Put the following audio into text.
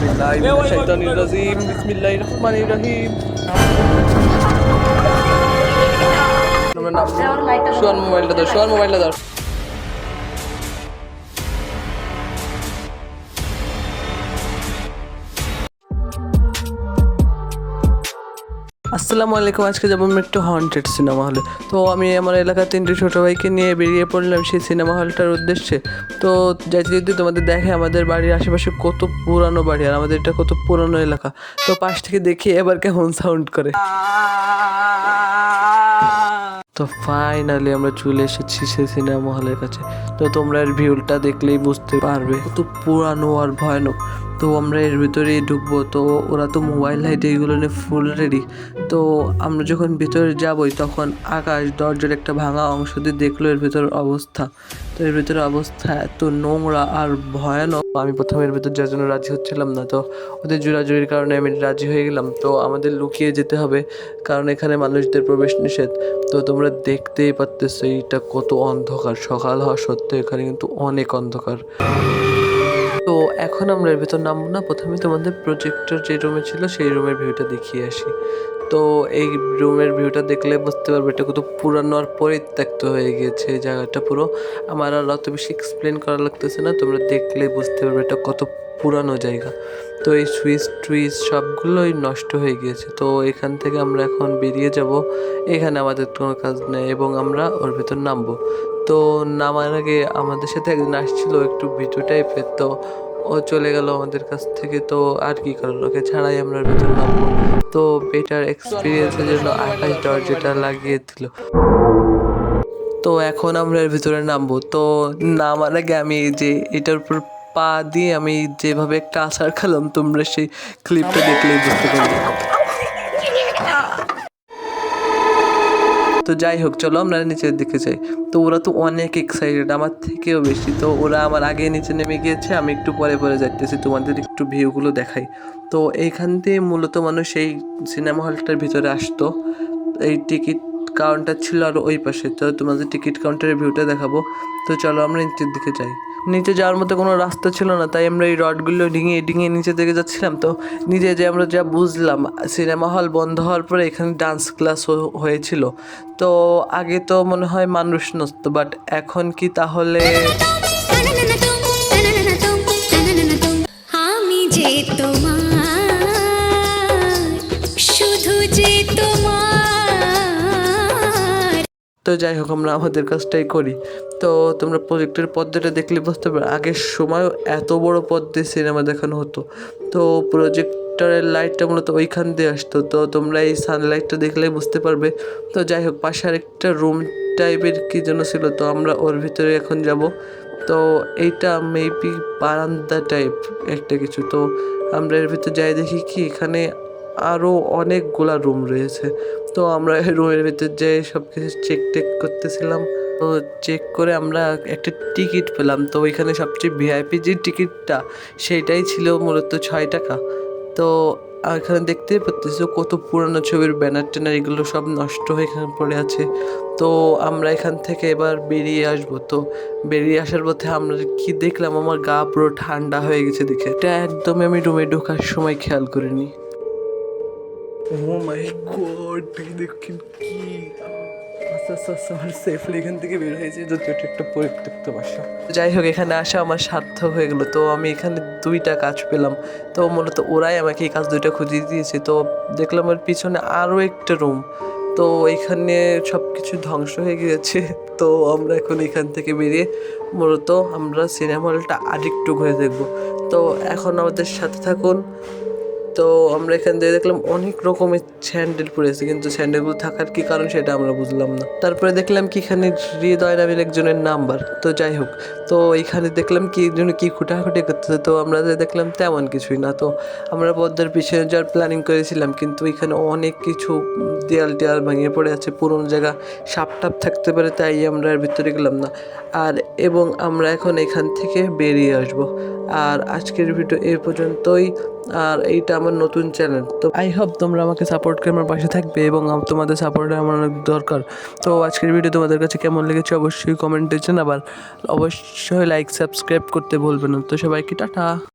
মিনাশ শাইতানির রাজিম বিসমিল্লাহির রহমানির রহিম। সোয়ান মোবাইলটা দাও শোয়ার মোবাইলটা দাও। আসসালামু আলাইকুম, আজকে যাব আমি একটু হন্টেড সিনেমা হলে। তো আমি আমার এলাকার তিনটি ছোটো ভাইকে নিয়ে বেরিয়ে পড়লাম সেই সিনেমা হলটার উদ্দেশ্যে। তো যাইতে যদি তোমাদের দেখে, আমাদের বাড়ির আশেপাশে কত পুরানো বাড়ি, আর আমাদের এটা কত পুরানো এলাকা। তো পাশ থেকে দেখি এবার কেমন সাউন্ড করে। তো ফাইনালি আমরা চলে এসেছি সেই সিনেমা হলের কাছে। তো তোমরা এর ভিউটা দেখলেই বুঝতে পারবে। কত পুরানো আর ভয়ানক। তো আমরা এর ভিতরেই ঢুকবো। তো ওরা তো মোবাইল লাইট এইগুলো নিয়ে ফুল রেডি তো আমরা যখন ভিতরে যাবই, তখন আকাশ দরজার একটা ভাঙা অংশ দিয়ে দেখল এর ভিতরের অবস্থা। তো এর ভিতরে অবস্থা এত নোংরা আর ভয়ানক। আমি প্রথমে এর ভিতর যার জন্য রাজি হচ্ছিলাম না। তো ওদের জোরাজুরির কারণে আমি রাজি হয়ে গেলাম। তো আমাদের লুকিয়ে যেতে হবে, কারণ এখানে মানুষদের প্রবেশ নিষেধ। তো তোমরা দেখতেই পারতেছো, এইটা কত অন্ধকার। সকাল হওয়া সত্ত্বেও এখানে কিন্তু অনেক অন্ধকার। তো এখন আমরা এর ভেতর নামবো না। প্রথমে তোমাদের প্রজেক্টর যে রুমে ছিল, সেই রুমের ভিউটা দেখিয়ে আসি। তো এই রুমের ভিউটা দেখলে বুঝতে পারবে, এটা কত পুরানো আর পরিত্যক্ত হয়ে গিয়েছে এই জায়গাটা পুরো। আমার আর অত বেশি এক্সপ্লেন করা লাগতেছে না, তোমরা দেখলে বুঝতে পারবে এটা কত পুরানো জায়গা। তো এই সুইচ টুইচ সবগুলোই নষ্ট হয়ে গিয়েছে, তো এখান থেকে আমরা এখন বেরিয়ে যাব। এখানে আমাদের কোনো কাজ নেই এবং আমরা ওর ভেতর নামবো। তো নামার আগে আমাদের সাথে একজন আসছিল, একটু ভিটু টাইপের তো ও চলে গেল আমাদের কাছ থেকে, তো আর কি করার ওকে ছাড়াই আমরা ভেতর নামবো। তো বেটার এক্সপিরিয়েন্সের জন্য আকাশ দরজাটা লাগিয়ে দিল। তো এখন আমরা এর ভিতরে নামবো। তো নামার আগে আমি যে এটার উপর পা দিয়ে আমি যেভাবে একটা আছাড় খেলাম তোমরা সেই ক্লিপটা দেখলেই বুঝতে পারবে। তো যাই হোক, চলো আমরা নিচের দিকে যাই। তো ওরা তো অনেক এক্সাইটেড আমার থেকেও বেশি। তো ওরা আমার আগে নিচে নেমে গিয়েছে, আমি একটু পরে পরে যাইতেছি, তোমাদের একটু ভিউগুলো দেখাই। তো এইখান দিয়ে মূলত মানুষ এই সিনেমা হলটার ভিতরে আসতো। এই টিকিট কাউন্টার ছিল আর ওই পাশে, তো তোমাদের টিকিট কাউন্টারের ভিউটা দেখাবো। তো চলো আমরা নিচের দিকে যাই। নিচে যাওয়ার মতো কোনো রাস্তা ছিল না তাই আমরা এই রডগুলো ডিঙিয়ে ডিঙিয়ে নিচে দিকে যাচ্ছিলাম। তো নিজে যে আমরা যা বুঝলাম সিনেমা হল বন্ধ হওয়ার পরে এখানে ডান্স ক্লাস হয়েছিল। তো আগে তো মনে হয় মানুষ নষ্ট বাট এখন কি তাহলে আমি যে শুধু যে তো যাই হোক আমরা আমাদের কাজটাই করি। তো তোমরা প্রজেক্টের পর্দাটা দেখলে বুঝতে পারো আগের সময় এত বড় পর্দায় সিনেমা দেখানো হতো। তো প্রজেক্টরের লাইটটা মূলত ওইখান দিয়ে আসতো। তো তোমরা এই সানলাইটটা দেখলে বুঝতে পারবে। তো যাই হোক, পাশে আরেকটা রুম টাইপের কী যেন ছিল, তো আমরা ওর ভিতরে এখন যাব। তো এইটা মেবি বারান্দা টাইপ একটা কিছু। তো আমরা এর ভিতরে যাই দেখি কি, এখানে আরও অনেকগুলা রুম রয়েছে। তো আমরা রুমের ভিতর যেয়ে সব কিছু চেক টেক করতেছিলাম। তো চেক করে আমরা একটা টিকিট পেলাম। তো ওইখানে সবচেয়ে ভিআইপি যে টিকিটটা সেইটাই ছিল মূলত ছয় টাকা। তো এখানে দেখতে পাচ্ছি কত পুরানো ছবির ব্যানার ট্যানার এগুলো সব নষ্ট হয়ে এখানে পড়ে আছে। তো আমরা এখান থেকে এবার বেরিয়ে আসব। তো বেরিয়ে আসার পথে আমরা কি দেখলাম? আমার গা পুরো ঠান্ডা হয়ে গেছে দেখে। এটা একদমই আমি রুমে ঢোকার সময় খেয়াল করিনি। ও মাই গড কি সেফলি এখান থেকে বের হয়েছে যদি এটা একটা পরিত্যক্ত বাসা। যাই হোক, এখানে আসা আমার সার্থক হয়ে গেলো। তো আমি এখানে দুইটা কাজ পেলাম। তো মূলত ওরাই আমাকে এই কাজ দুইটা খুঁজিয়ে দিয়েছে। তো দেখলাম ওর পিছনে আরও একটা রুম তো এখানে সব কিছু ধ্বংস হয়ে গিয়েছে। তো আমরা এখন এখান থেকে বেরিয়ে মূলত আমরা সিনেমা হলটা আরেকটু ঘুরে দেখব। তো এখন আমাদের সাথে থাকুন। তো আমরা এখান থেকে দেখলাম অনেক রকমের স্যান্ডেল পড়েছে কিন্তু স্যান্ডেলগুলো থাকার কি কারণ সেটা আমরা বুঝলাম না। তারপরে দেখলাম কি এখানে হৃদয় নামের একজনের নাম্বার, তো যাই হোক, তো এখানে দেখলাম কি জন্য কি খুঁটাখুটি করতেছে, তো আমরা দেখলাম তেমন কিছুই না। তো আমরা পদ্মার পিছনে যাওয়ার প্ল্যানিং করেছিলাম, কিন্তু এখানে অনেক কিছু দেয়াল টেয়াল ভেঙে পড়ে আছে, পুরোনো জায়গা সাপ টাপ থাকতে পারে, তাই আমরা এর ভিতরে গেলাম না। আর এবং আমরা এখন এখান থেকে বেরিয়ে আসব। আর আজকের ভিডিও এ পর্যন্তই। আর এইটা আমার নতুন চ্যানেল তো আই হোপ তোমরা আমাকে সাপোর্ট করে আমার পাশে থাকবে এবং তোমাদের সাপোর্টে আমার অনেক দরকার। তো আজকের ভিডিও তোমাদের কাছে কেমন লেগেছে অবশ্যই কমেন্টে জানাবার। অবশ্যই লাইক সাবস্ক্রাইব করতে ভুলবে না। তো সবাইকে টাটা।